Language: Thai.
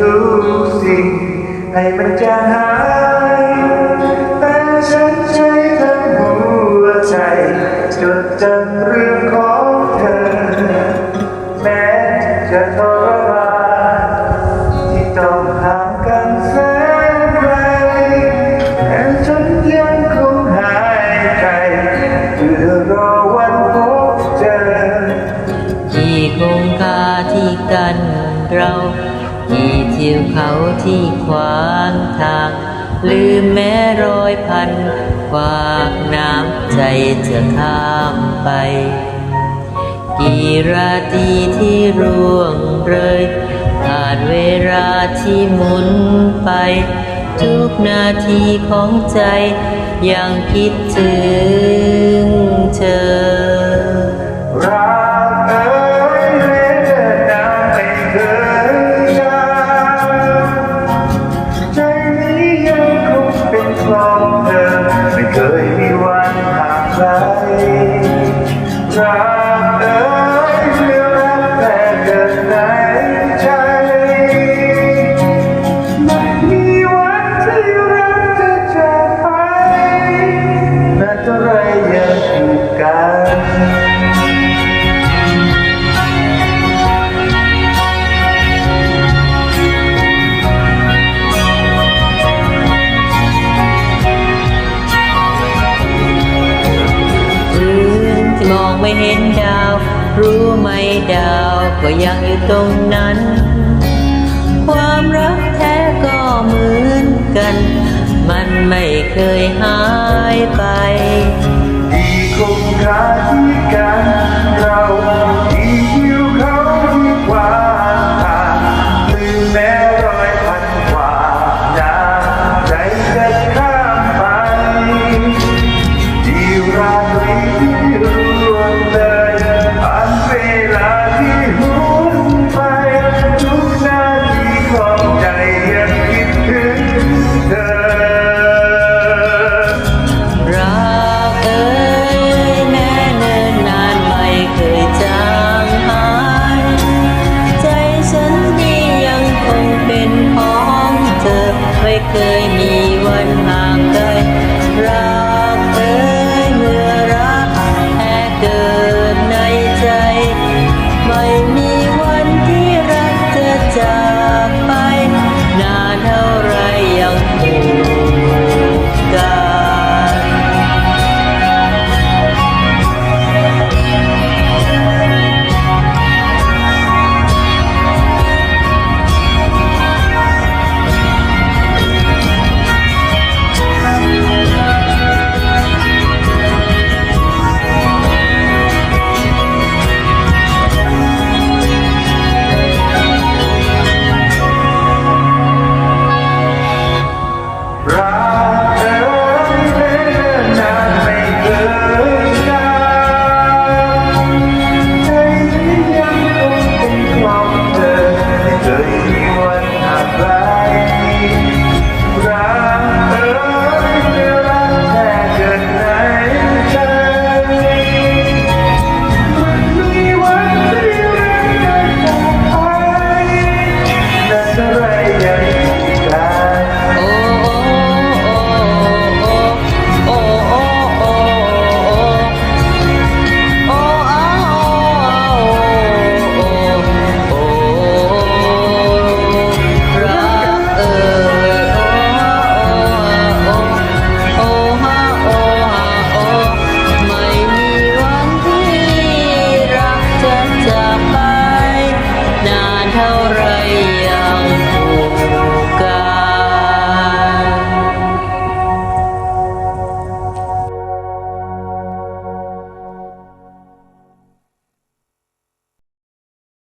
ทุกสิ่ง ให้มันจางหาย แต่ฉันใช้ทั้งหัวใจ จดจำเรื่องของเธอ แม้จะทรมานที่ต้องห่างกันแสนไกลแต่ฉันยังคงหายใจเพื่อรอวันพบเจอ ที่คงคาที่กันเราที่ ทิวเขาที่ขวางทาง ลืมแม้รอยพันขวากน้ำใจจะข้ามไป กี่ราตรีที่ร่วงเลยผ่านเวลาที่หมุนไป ทุกนาทีของใจยังคิดถึงเธอ ไม่เห็นดาว รู้ไหมดาวก็ยังอยู่ตรงนั้น ความรักแท้ก็เหมือนกัน มันไม่เคยหายไปที่คงรัก ไม่เคยมีวันห่างไกล